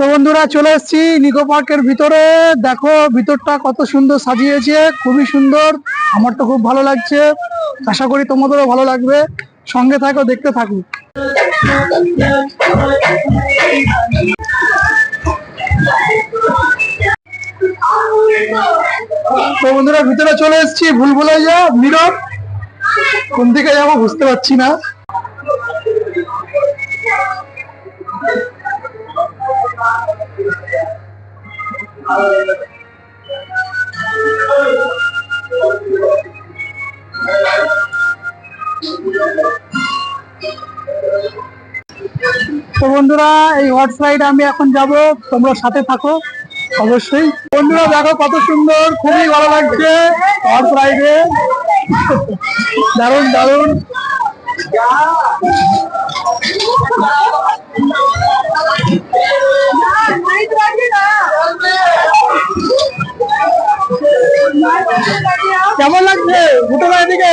তো বন্ধুরা চলে এসেছি নিকো পার্কের ভিতরে। দেখো, ভিতরটা কত সুন্দর সাজিয়েছে, খুবই সুন্দর। আমার তো খুব ভালো লাগছে। আশা করি তোমাদেরও ভালো লাগবে। সঙ্গে থাকো, দেখতে থাকো। তো বন্ধুরা, ভিতরে চলে এসেছি ভুল ভুলে যা, নীরব। কোন দিকে যাব বুঝতে পারছি না। তো বন্ধুরা, এই হট রাইড আমি এখন যাব। তোমরা সাথে থাকো, অবশ্যই। বন্ধুরা, দেখো কত সুন্দর, খুবই ভালো লাগছে হট রাইডে দারুণ দারুণ। কেমন লাগছে? দুটো দিকে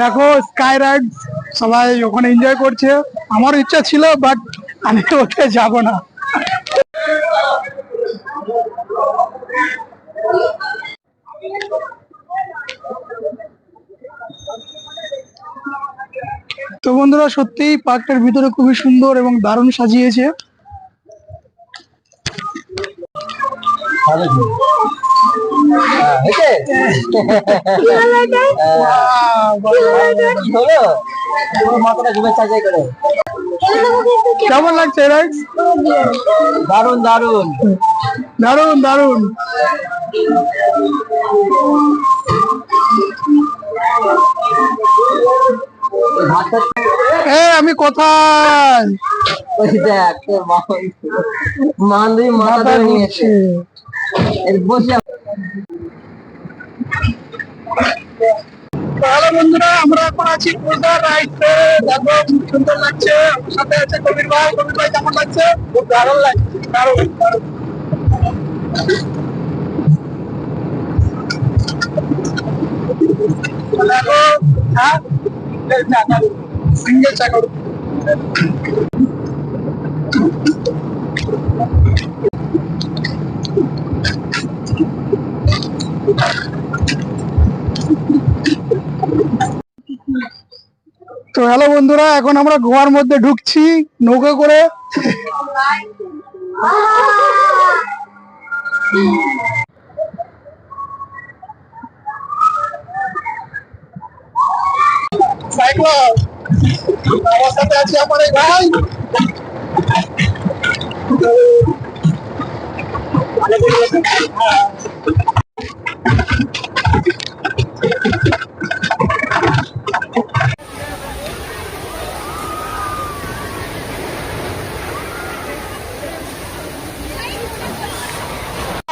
দেখো স্কাই রাইড সবাই ওখানে এনজয় করছে। আমার ইচ্ছা ছিল বাট আমি ওতে যাব না। তো বন্ধুরা, সত্যিই পার্কটার ভিতরে খুবই সুন্দর এবং দারুণ সাজিয়েছে। কেমন লাগছে দারুণ দারুণ দারুণ। দারুণ আমি কোথায়? দেখ তোর মাথা মাথা নিয়েছে বসে হ্যালো বন্ধুরা, আমরা এখন আছি পূজার রাইডে দেখো খুব সুন্দর লাগছে। সাথে আছে কবির ভাই। কবির ভাই, কেমন লাগছে? খুব দারুণ লাগছে। দারুণ দারুণ। দেখো হ্যাঁ? সিঙ্গেল চা করো। তো হ্যালো বন্ধুরা এখন আমরা গোয়ার মধ্যে ঢুকছি নৌকা করে। সাথে আছে আমার ভাই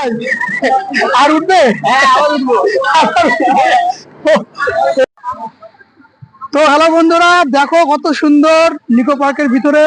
আর উঠবে? হ্যাঁ তো হ্যালো বন্ধুরা দেখো কত সুন্দর নিকো পার্কের ভিতরে।